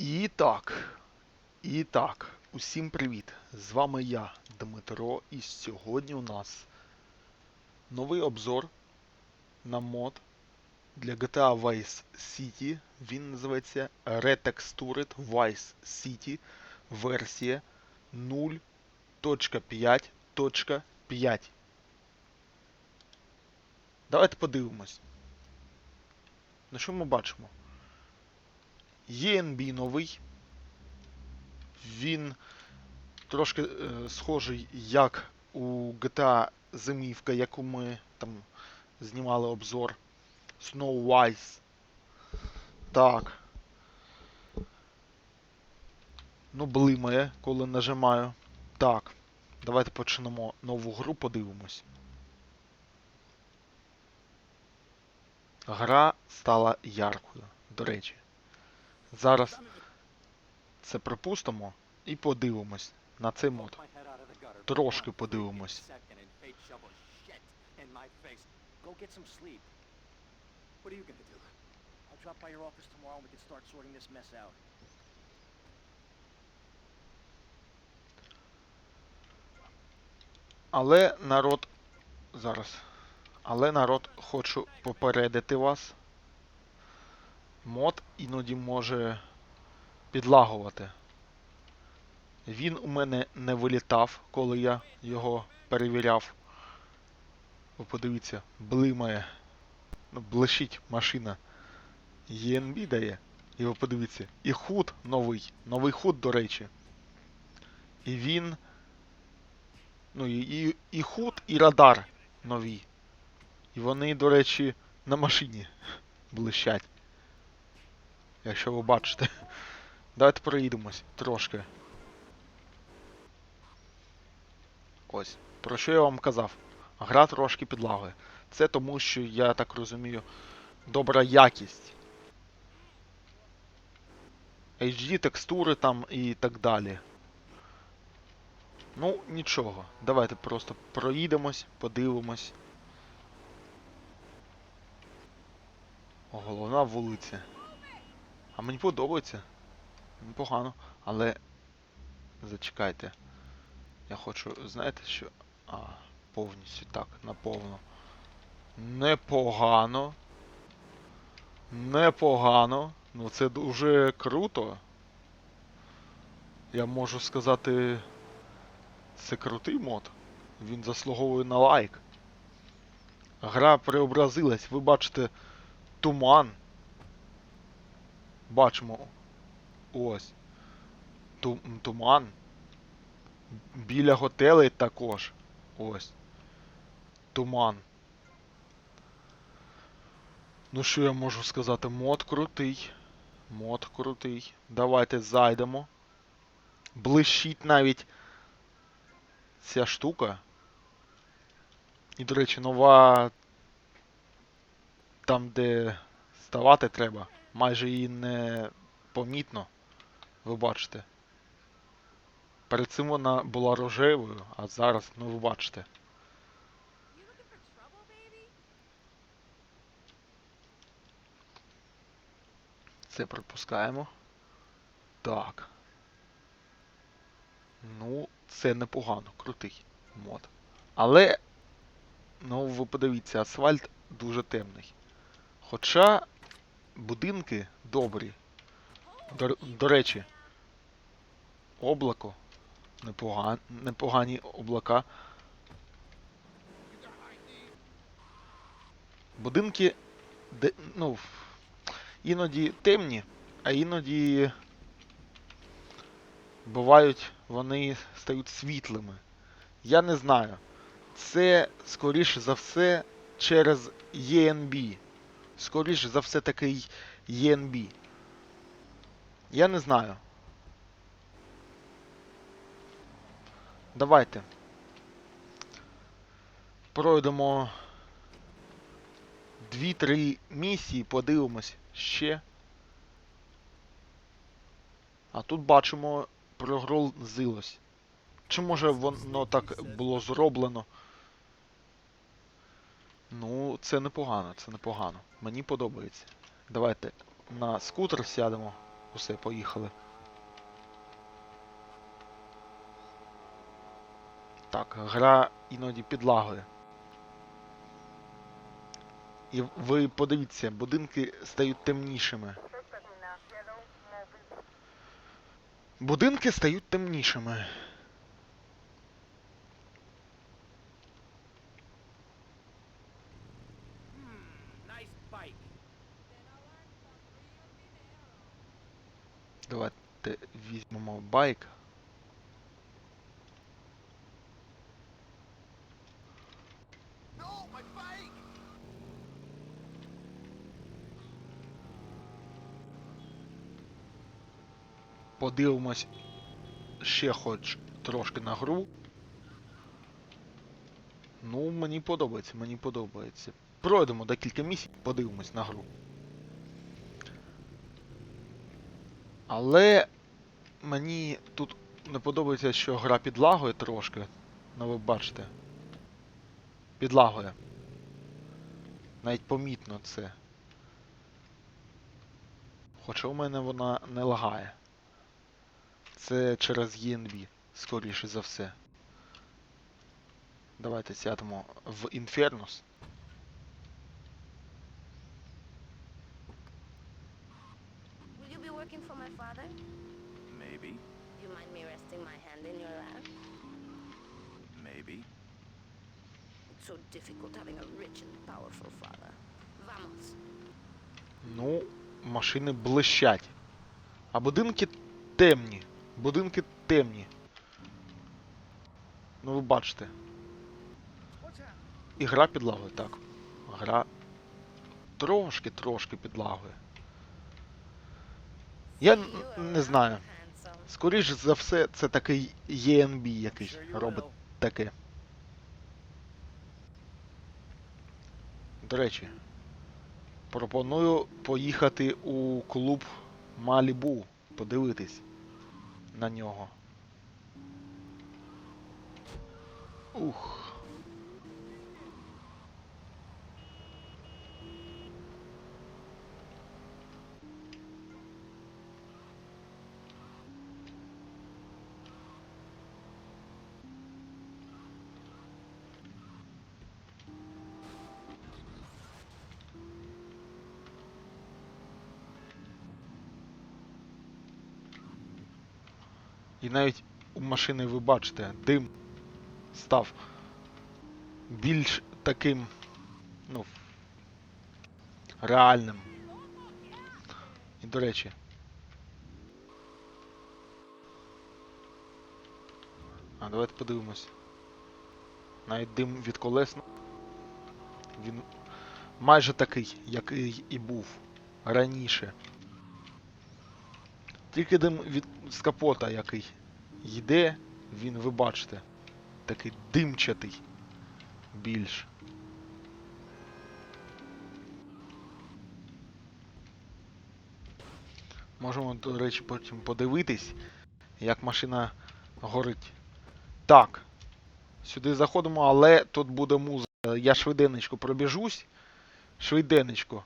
І так. І так. Усім привіт! З вами я, Дмитро, і сьогодні у нас новий обзор на мод для GTA Vice City. Він називається Retextured Vice City версія 0.5.5. Давайте подивимось. На що ми бачимо? ENB новий. Він трошки е, схожий як у GTA Зимівка, яку ми там знімали обзор. Snow Wise. Так. Ну, блимає, коли нажимаю. Так. Давайте почнемо нову гру, подивимось. Гра стала яркою, до речі. Зараз це пропустимо і подивимось на цей мод. Трошки подивимось. Але народ. Зараз. Але народ, хочу попередити вас. Мод іноді може підлагувати. Він у мене не вилітав, коли я його перевіряв. Ви подивіться, блимає. Ну, блищить машина. ENB дає. І ви подивіться. І худ новий. Новий худ, до речі. І він. Ну і, і, і худ, і радар нові. І вони, до речі, на машині блищать. Якщо ви бачите. Давайте проїдемось трошки. Ось. Про що я вам казав? Гра трошки підлагує. Це тому, що я так розумію, добра якість. HD текстури там і так далі. Ну, нічого. Давайте просто проїдемось, подивимось. Головна вулиця. А мені подобається. Непогано. Але. Зачекайте. Я хочу, знаєте що. А, повністю так, наповно. Непогано. Непогано. Ну це дуже круто. Я можу сказати. Це крутий мод. Він заслуговує на лайк. Гра преобразилась. Ви бачите туман. Бачимо. Ось. Ту- Туман. Біля готелей також. Ось. Туман. Ну що я можу сказати? Мод крутий. Мод крутий. Давайте зайдемо. Блищить навіть ця штука. І, до речі, нова там, де ставати треба, майже її не помітно. Ви бачите. Перед цим вона була рожевою, а зараз, ну ви бачите. Це пропускаємо. Так. Ну, це непогано, крутий мод. Але, ну, ви подивіться, асфальт дуже темний. Хоча будинки добрі. До, до речі, облако. Непоган, непогані облака. Будинки, де, ну, іноді темні, а іноді бувають вони стають світлими. Я не знаю. Це, скоріше за все, через ENB. Скоріше за все такий ENB. Я не знаю. Давайте. Пройдемо 2-3 місії, подивимось ще. А тут бачимо, прогрузилось. Чи може воно так було зроблено? Ну, це непогано, це непогано. Мені подобається. Давайте на скутер сядемо. Усе, поїхали. Так, гра іноді підлагує. І ви подивіться, будинки стають темнішими. Будинки стають темнішими. Давайте візьмемо байк. Подивимось ще хоч трошки на гру. Ну, мені подобається, мені подобається. Пройдемо декілька місяців, подивимось на гру. Але мені тут не подобається, що гра підлагує трошки. Ну ви бачите. Підлагує. Навіть помітно це. Хоча у мене вона не лагає. Це через ENB, скоріше за все. Давайте сядемо в Infernus. Working for my father? Maybe, Do You mind me resting my hand in your lap? maybe. It's so difficult having a rich and powerful father. Vamos. Ну, машини блищать. А будинки темні. Будинки темні. Ну ви бачите. І гра підлагує, так. Гра трошки-трошки підлагує. Я не знаю. Скоріше за все, це такий ENB якийсь робить таке. До речі, пропоную поїхати у клуб Малібу, подивитись на нього. Ух. І навіть у машини ви бачите, дим став більш таким, ну, реальним. І до речі. А давайте подивимось. Навіть дим від колес. ну, Він майже такий, який і був раніше. Тільки дим від з капота, який йде, він, ви бачите, такий димчатий більш. Можемо, до речі, потім подивитись, як машина горить. Так. Сюди заходимо, але тут буде музика. Я швиденечко пробіжусь. Швиденечко.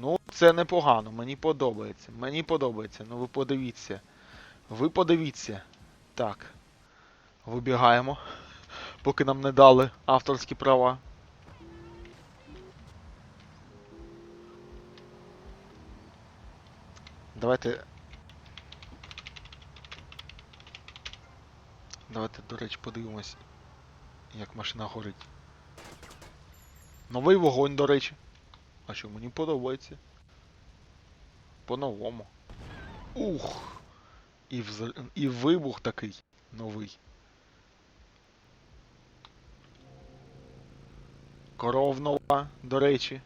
Ну, це непогано, мені подобається. Мені подобається. Ну ви подивіться. Ви подивіться. Так. Вибігаємо. Поки нам не дали авторські права. Давайте. Давайте, до речі, подивимось, як машина горить. Новий вогонь, до речі. А що мені подобається? По-новому. Ух! І, вз... і вибух такий новий. Коров нова, до речі.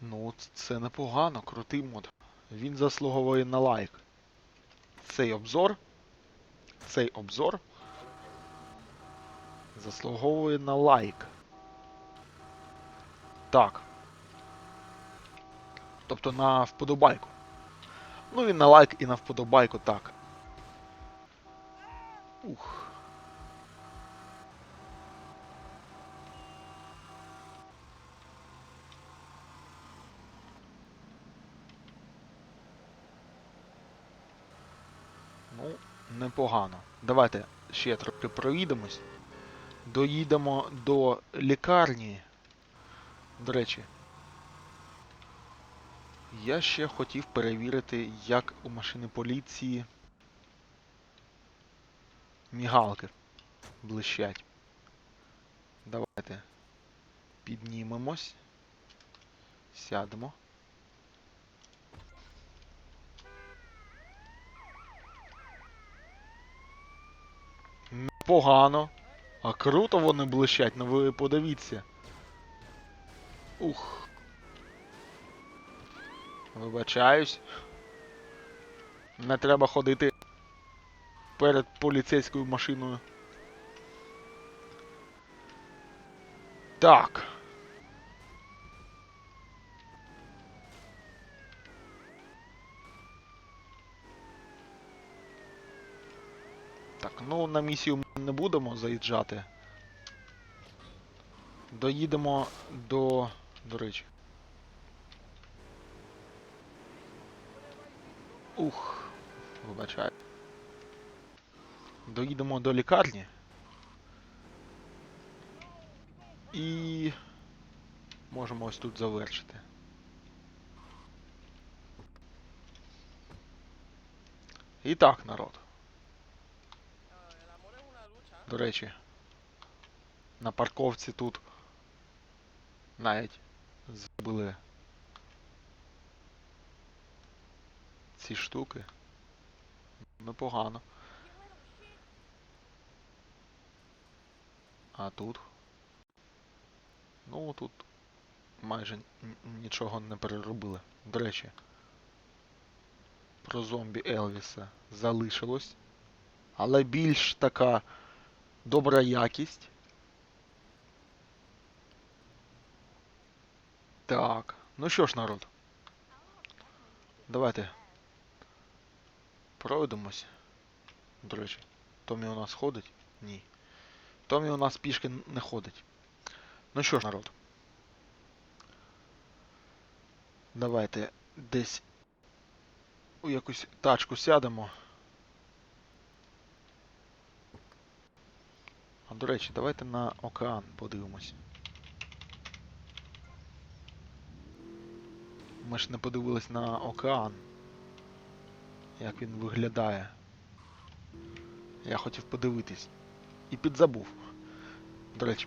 Ну, це непогано, крутий мод. Він заслуговує на лайк. Цей обзор. Цей обзор заслуговує на лайк. Так. Тобто на вподобайку. Ну і на лайк і на вподобайку, так. Ух. Ну, непогано. Давайте ще трохи проїдемось. Доїдемо до лікарні. До речі, я ще хотів перевірити, як у машини поліції мігалки блищать. Давайте піднімемось. Сядемо. Погано. А круто вони блищать, ну ви подивіться. Ух. Вибачаюсь. Не треба ходити перед поліцейською машиною. Так. Так, ну на місію ми не будемо заїжджати. Доїдемо до. До речі. Ух, вибачаю. Доїдемо до лікарні. І можемо ось тут завершити. І так, народ. До речі, на парковці тут навіть зробили ці штуки. Непогано. А тут? Ну тут майже нічого не переробили. До речі, про зомбі Елвіса залишилось. Але більш така добра якість. Так. Ну що ж, народ. Давайте. Пройдемось. До речі, Томі у нас ходить? Ні. Томі у нас пішки не ходить. Ну що ж, народ. Давайте десь у якусь тачку сядемо. А до речі, давайте на океан подивимось. Ми ж не подивились на океан. Як він виглядає. Я хотів подивитись. І підзабув. До речі,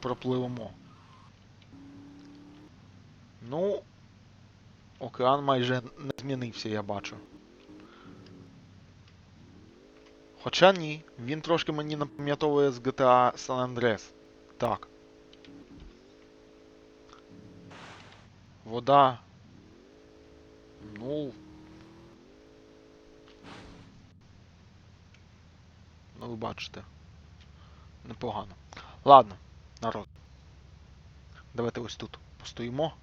пропливемо. Ну, океан майже не змінився, я бачу. Хоча ні, він трошки мені напам'ятовує з GTA San Andreas. Так. Вода. Ну. Ну, ви бачите. Непогано. Ладно, народ. Давайте ось тут постоїмо.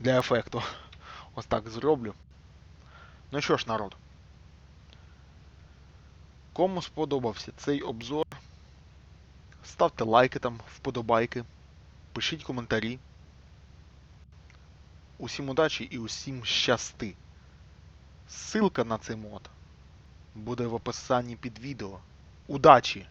Для ефекту. Ось так зроблю. Ну що ж, народ. Кому сподобався цей обзор, ставте лайки там, вподобайки, пишіть коментарі. Усім удачі і усім щасти. Ссылка на цей мод буде в описанні під відео. Удачі!